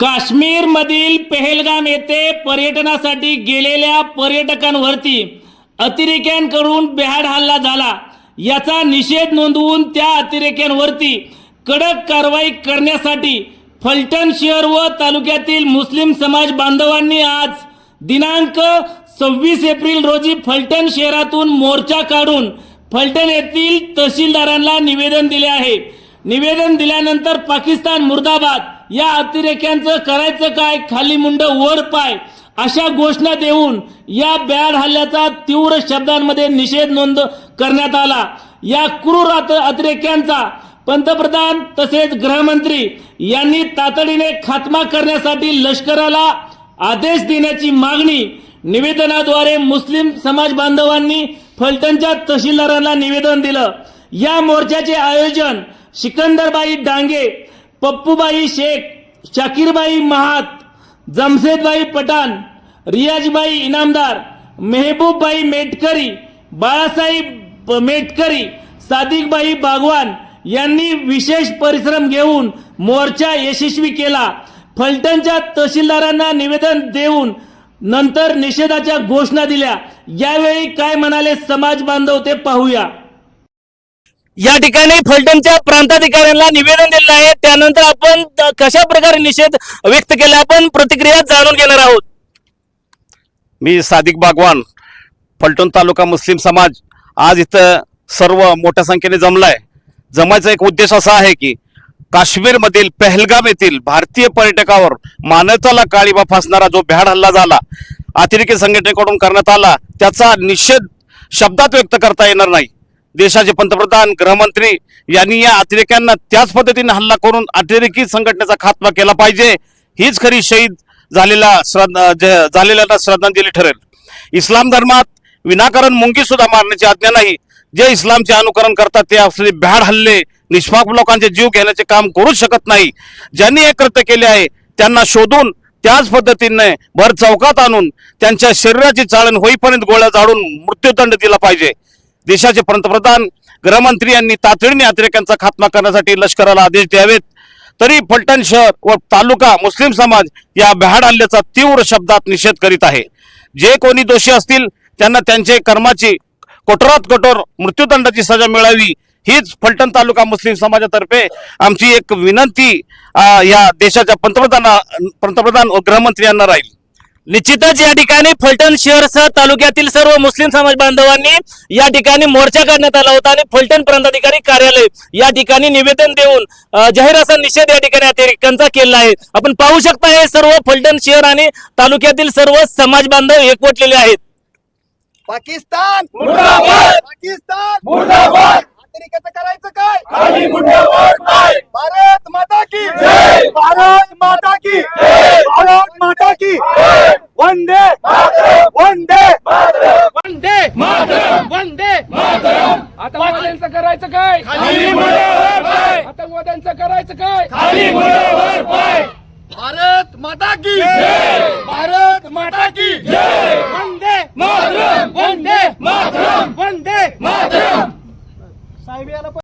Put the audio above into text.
काश्मीरमधील पेहेलगाम येथे पर्यटनासाठी गेलेल्या पर्यटकांवरती अतिरेक्यांकडून बेहाड हल्ला झाला. याचा निषेध नोंदवून त्या अतिरेक्यांवरती कडक कारवाई करण्यासाठी फलटण शहर व तालुक्यातील मुस्लिम समाज बांधवांनी आज दिनांक सव्वीस एप्रिल रोजी फलटण शहरातून मोर्चा काढून फलटण येथील तहसीलदारांना निवेदन दिले आहे. निवेदन दिल्यानंतर पाकिस्तान मुर्दाबाद या अतिरेक्यांचं करायचं काय? खाली मुंड वर पाय. अशा घोषणा देऊन या बॅड हल्ल्याचा तीव्र शब्दांमध्ये निषेध नोंद करण्यात आला. या क्रूर अतिरेक्यांचा पंतप्रधान तसेच गृहमंत्री यांनी तातडीने खात्मा करण्यासाठी लष्कराला आदेश देण्याची मागणी निवेदनाद्वारे मुस्लिम समाज बांधवांनी फलटणच्या तहसीलदारांना निवेदन दिलं. या मोर्चाचे आयोजन सिकंदरबाई डांगे पप्पूबाई शेख शाकीरबाई महात जमशेदबाई पठाण रियाजबाई इनामदार मेहबूबबाई मेटकरी बाळासाहेब मेटकरी सादिकबाई बागवान यांनी विशेष परिश्रम घेऊन मोर्चा यशस्वी केला. फलटणच्या तहसीलदारांना निवेदन देऊन नंतर निषेधाच्या घोषणा दिल्या. यावेळी काय म्हणाले समाज बांधव ते पाहूया. या ठिकाणी फलटणच्या प्रांताधिकाऱ्यांना निवेदन दिलं आहे. त्यानंतर आपण कशा प्रकारे निषेध व्यक्त केला आपण प्रतिक्रिया जाणून घेणार आहोत. मी सादिक बागवान फलटण तालुका मुस्लिम समाज. आज इथं सर्व मोठ्या संख्येने जमलाय. जमायचा एक उद्देश असा आहे की काश्मीरमधील पहलगाम येथील भारतीय पर्यटकावर मानवताला काळीबा फासणारा जो भ्याड हल्ला झाला अतिरेकी संघटनेकडून करण्यात आला त्याचा निषेध शब्दात व्यक्त करता येणार नाही. देशाचे पंतप्रधान गृहमंत्री यांनी या अतिरेक्यांना त्याच पद्धतीने हल्ला करून अतिरेकी संघटनेचा खात्मा केला पाहिजे. हीच खरी शहीद झालेला झालेल्यांना श्रद्धांजली ठरेल. इस्लाम धर्मात विनाकारण मुंगी सुद्धा मारण्याची आज्ञा नाही. जे इस्लामचे अनुकरण करतात ते असले भ्याड हल्ले निष्पाप लोकांचे जीव घेण्याचे काम करू शकत नाही. ज्यांनी हे कृत्य केले आहे त्यांना शोधून त्याच पद्धतीने भर चौकात आणून त्यांच्या शरीराची चाळण होईपर्यंत गोळ्या जाडून मृत्यूदंड दिला पाहिजे. देशाचे पंतप्रधान गृहमंत्री यांनी तातडीने अतिरेक्यांचा खात्मा करण्यासाठी लष्कराला आदेश द्यावेत. तरी फलटण शहर व तालुका मुस्लिम समाज या भ्याड हल्ल्याचा तीव्र शब्दात निषेध करीत आहे. जे कोणी दोषी असतील त्यांना त्यांचे कर्माची कठोरात कठोर मृत्यूदंडाची सजा मिळावी हीच फलटण तालुका मुस्लिम समाजातर्फे आमची एक विनंती या देशाच्या पंतप्रधान पंतप्रधान व गृहमंत्री यांना राहील. निश्चितच या ठिकाणी फलटण शहरसह तालुक्यातील सर्व मुस्लिम समाज बांधवांनी या ठिकाणी मोर्चा काढण्यात आला होता आणि फलटण प्रांताधिकारी कार्यालय या ठिकाणी निवेदन देऊन जाहीर असा निषेध या ठिकाणी अतिरेक्यांचा केला आहे. आपण पाहू शकता हे सर्व फलटण शहर आणि तालुक्यातील सर्व समाज बांधव एकवटलेले आहेत. पाकिस्तान! पाकिस्तान! अमेरिकेचं करायचं काय? भारत माता की भारत माता की भारत माता की वंदे वंदे वंदे वंदे आतंकवाद्यांचं करायचं काय? आतंकवाद्यांचं करायचं काय? भारत माता की भारत माता की वंदे वंदे वंदे